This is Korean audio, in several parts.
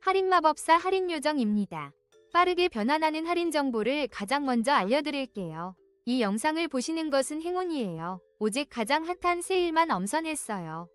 할인마법사 할인요정입니다. 빠르게 변환하는 할인 정보를 가장 먼저 알려드릴게요. 이 영상을 보시는 것은 행운이에요. 오직 가장 핫한 세일만 엄선했어요.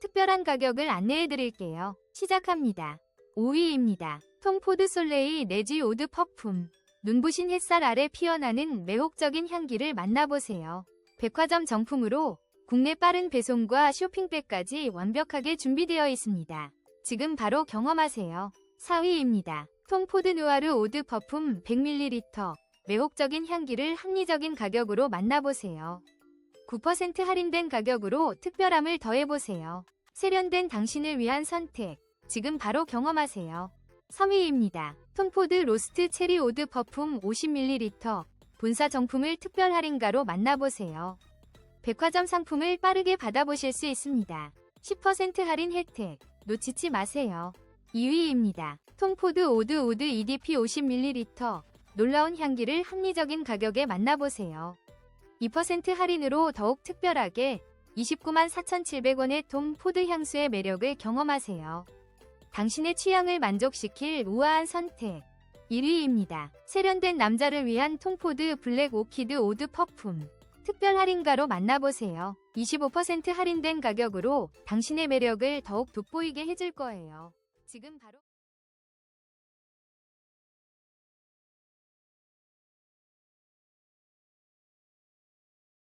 특별한 가격을 안내해드릴게요. 시작합니다. 5위입니다. 톰포드 솔레이 네지 오드 퍼퓸. 눈부신 햇살 아래 피어나는 매혹적인 향기를 만나보세요. 백화점 정품으로 국내 빠른 배송과 쇼핑백까지 완벽하게 준비되어 있습니다. 지금 바로 경험하세요. 4위입니다. 톰포드 누아르 오드 퍼퓸 100ml. 매혹적인 향기를 합리적인 가격으로 만나보세요. 9% 할인된 가격으로 특별함을 더해보세요. 세련된 당신을 위한 선택. 지금 바로 경험하세요. 3위입니다. 톰포드 로스트 체리 오드 퍼퓸 50ml. 본사 정품을 특별 할인가로 만나보세요. 백화점 상품을 빠르게 받아보실 수 있습니다. 10% 할인 혜택. 놓치지 마세요. 2위입니다. 톰포드 오드 오드 EDP 50ml. 놀라운 향기를 합리적인 가격에 만나보세요. 2% 할인으로 더욱 특별하게 29만 4,700원의 톰 포드 향수의 매력을 경험하세요. 당신의 취향을 만족시킬 우아한 선택. 1위입니다. 세련된 남자를 위한 톰포드 블랙 오키드 오드 퍼퓸. 특별 할인가로 만나보세요. 25% 할인된 가격으로 당신의 매력을 더욱 돋보이게 해줄 거예요. 지금 바로